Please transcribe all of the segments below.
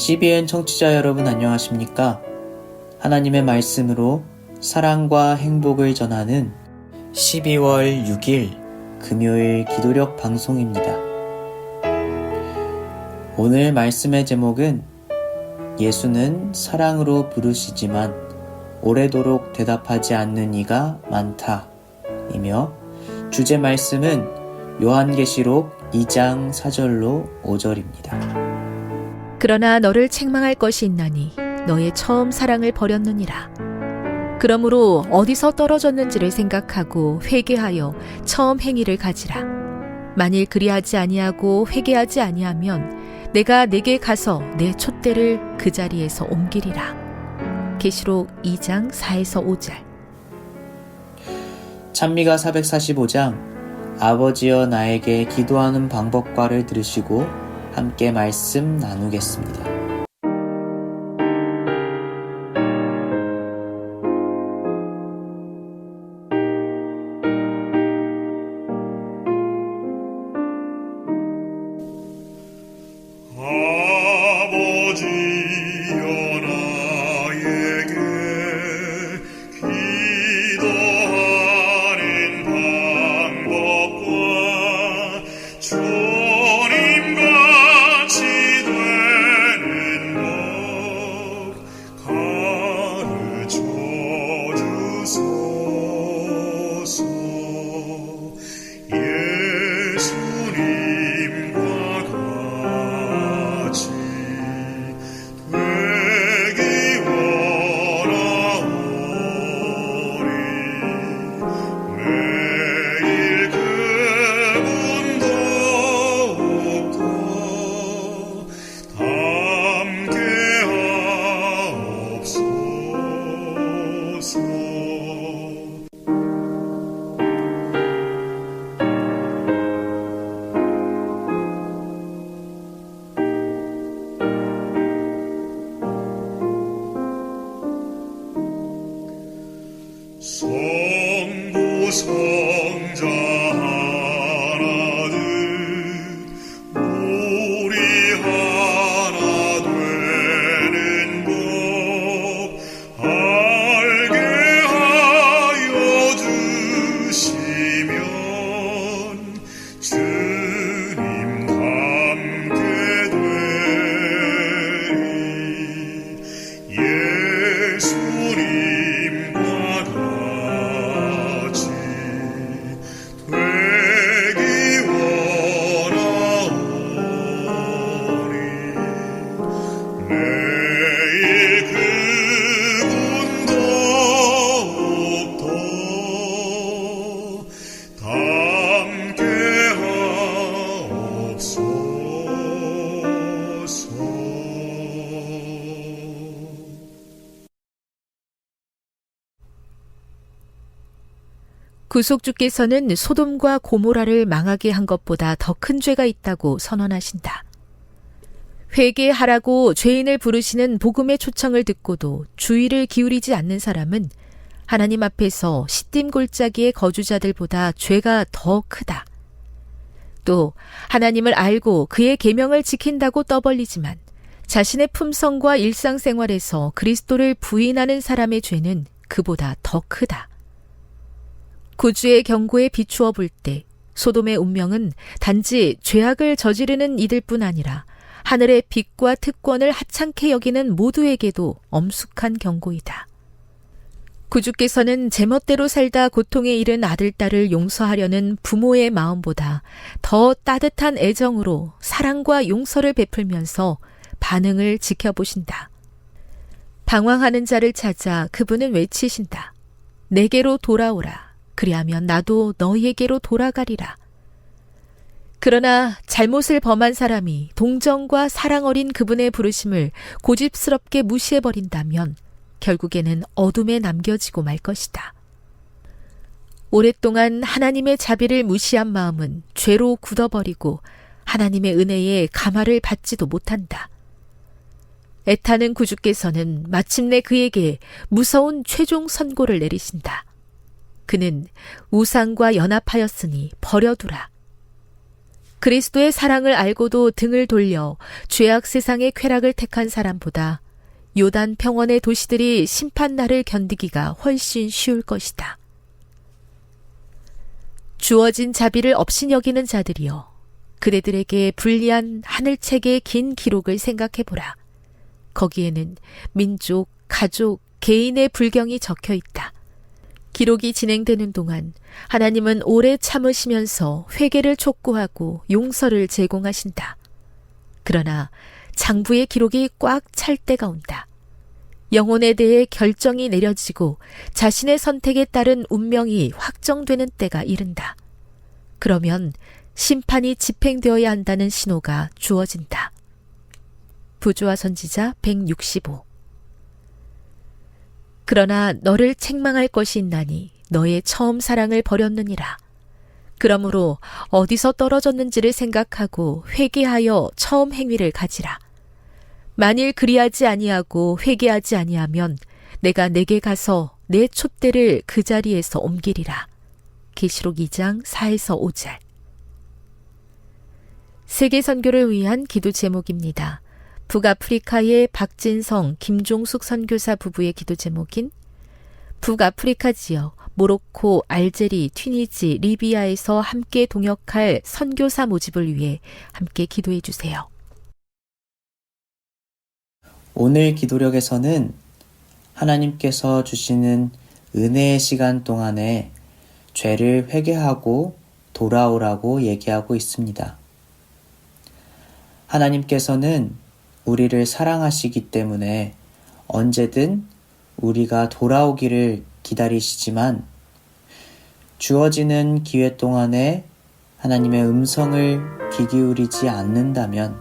CBN 청취자 여러분 안녕하십니까? 하나님의 말씀으로 사랑과 행복을 전하는 12월 6일 금요일 기도력 방송입니다. 오늘 말씀의 제목은 예수는 사랑으로 부르시지만 오래도록 대답하지 않는 이가 많다. 이며 주제 말씀은 요한계시록 2장 4절로 5절입니다. 그러나 너를 책망할 것이 있나니 너의 처음 사랑을 버렸느니라. 그러므로 어디서 떨어졌는지를 생각하고 회개하여 처음 행위를 가지라. 만일 그리하지 아니하고 회개하지 아니하면 내가 내게 가서 내 촛대를 그 자리에서 옮기리라. 계시록 2장 4에서 5절. 찬미가 445장 아버지여 나에게 기도하는 방법과를 들으시고 함께 말씀 나누겠습니다. 성부 성자 구속주께서는 소돔과 고모라를 망하게 한 것보다 더 큰 죄가 있다고 선언하신다. 회개하라고 죄인을 부르시는 복음의 초청을 듣고도 주의를 기울이지 않는 사람은 하나님 앞에서 시딤 골짜기의 거주자들보다 죄가 더 크다. 또 하나님을 알고 그의 계명을 지킨다고 떠벌리지만 자신의 품성과 일상생활에서 그리스도를 부인하는 사람의 죄는 그보다 더 크다. 구주의 경고에 비추어 볼 때 소돔의 운명은 단지 죄악을 저지르는 이들뿐 아니라 하늘의 빛과 특권을 하찮게 여기는 모두에게도 엄숙한 경고이다. 구주께서는 제멋대로 살다 고통에 이른 아들, 딸을 용서하려는 부모의 마음보다 더 따뜻한 애정으로 사랑과 용서를 베풀면서 반응을 지켜보신다. 방황하는 자를 찾아 그분은 외치신다. 내게로 돌아오라. 그리하면 나도 너희에게로 돌아가리라. 그러나 잘못을 범한 사람이 동정과 사랑 어린 그분의 부르심을 고집스럽게 무시해버린다면 결국에는 어둠에 남겨지고 말 것이다. 오랫동안 하나님의 자비를 무시한 마음은 죄로 굳어버리고 하나님의 은혜에 감화를 받지도 못한다. 애타는 구주께서는 마침내 그에게 무서운 최종 선고를 내리신다. 그는 우상과 연합하였으니 버려두라. 그리스도의 사랑을 알고도 등을 돌려 죄악 세상의 쾌락을 택한 사람보다 요단 평원의 도시들이 심판날을 견디기가 훨씬 쉬울 것이다. 주어진 자비를 업신여기는 자들이여 그대들에게 불리한 하늘책의 긴 기록을 생각해보라. 거기에는 민족, 가족, 개인의 불경이 적혀 있다. 기록이 진행되는 동안 하나님은 오래 참으시면서 회개를 촉구하고 용서를 제공하신다. 그러나 장부의 기록이 꽉 찰 때가 온다. 영혼에 대해 결정이 내려지고 자신의 선택에 따른 운명이 확정되는 때가 이른다. 그러면 심판이 집행되어야 한다는 신호가 주어진다. 부조화 선지자 165 그러나 너를 책망할 것이 있나니 너의 처음 사랑을 버렸느니라. 그러므로 어디서 떨어졌는지를 생각하고 회개하여 처음 행위를 가지라. 만일 그리하지 아니하고 회개하지 아니하면 내가 내게 가서 내 촛대를 그 자리에서 옮기리라. 계시록 2장 4에서 5절. 세계 선교를 위한 기도 제목입니다. 북아프리카의 박진성, 김종숙 선교사 부부의 기도 제목인 북아프리카 지역 모로코, 알제리, 튀니지, 리비아에서 함께 동역할 선교사 모집을 위해 함께 기도해 주세요. 오늘 기도력에서는 하나님께서 주시는 은혜의 시간 동안에 죄를 회개하고 돌아오라고 얘기하고 있습니다. 하나님께서는 우리를 사랑하시기 때문에 언제든 우리가 돌아오기를 기다리시지만 주어지는 기회 동안에 하나님의 음성을 귀 기울이지 않는다면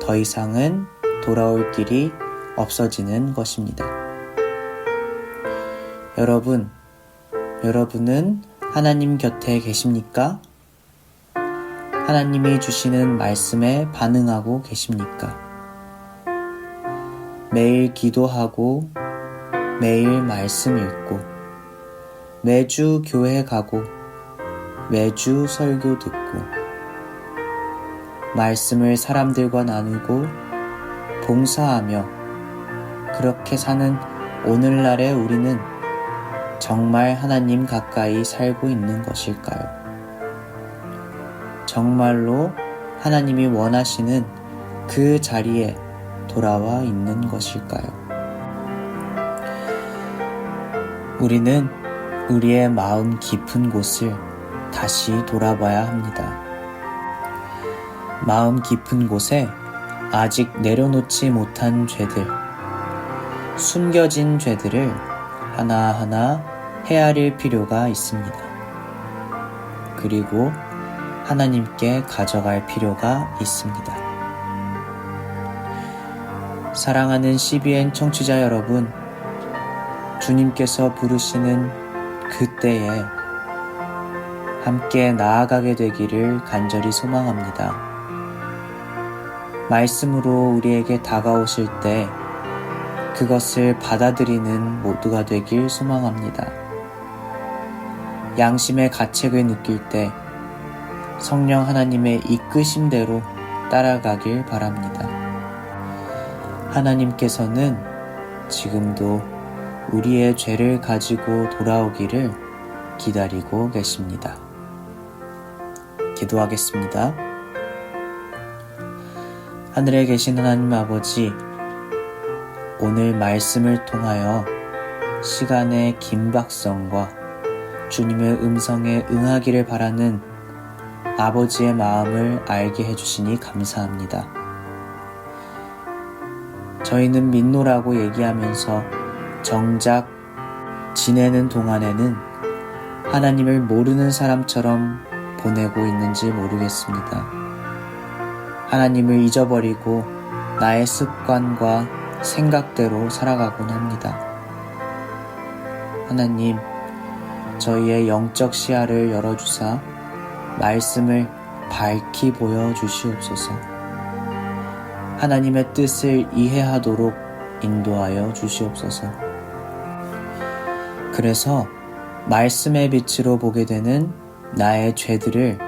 더 이상은 돌아올 길이 없어지는 것입니다. 여러분, 여러분은 하나님 곁에 계십니까? 하나님이 주시는 말씀에 반응하고 계십니까? 매일 기도하고 매일 말씀 읽고 매주 교회 가고 매주 설교 듣고 말씀을 사람들과 나누고 봉사하며 그렇게 사는 오늘날의 우리는 정말 하나님 가까이 살고 있는 것일까요? 정말로 하나님이 원하시는 그 자리에 돌아와 있는 것일까요? 우리는 우리의 마음 깊은 곳을 다시 돌아봐야 합니다. 마음 깊은 곳에 아직 내려놓지 못한 죄들, 숨겨진 죄들을 하나하나 헤아릴 필요가 있습니다. 그리고 하나님께 가져갈 필요가 있습니다. 사랑하는 CBN 청취자 여러분, 주님께서 부르시는 그때에 함께 나아가게 되기를 간절히 소망합니다. 말씀으로 우리에게 다가오실 때 그것을 받아들이는 모두가 되길 소망합니다. 양심의 가책을 느낄 때 성령 하나님의 이끄심대로 따라가길 바랍니다. 하나님께서는 지금도 우리의 죄를 가지고 돌아오기를 기다리고 계십니다. 기도하겠습니다. 하늘에 계신 하나님 아버지, 오늘 말씀을 통하여 시간의 긴박성과 주님의 음성에 응하기를 바라는 아버지의 마음을 알게 해주시니 감사합니다. 저희는 민노라고 얘기하면서 정작 지내는 동안에는 하나님을 모르는 사람처럼 보내고 있는지 모르겠습니다. 하나님을 잊어버리고 나의 습관과 생각대로 살아가곤 합니다. 하나님, 저희의 영적 시야를 열어주사 말씀을 밝히 보여주시옵소서. 하나님의 뜻을 이해하도록 인도하여 주시옵소서. 그래서 말씀의 빛으로 보게 되는 나의 죄들을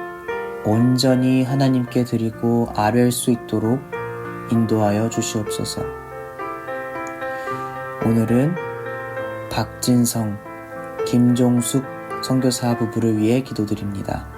온전히 하나님께 드리고 아뢰할 수 있도록 인도하여 주시옵소서. 오늘은 박진성, 김종숙 선교사 부부를 위해 기도드립니다.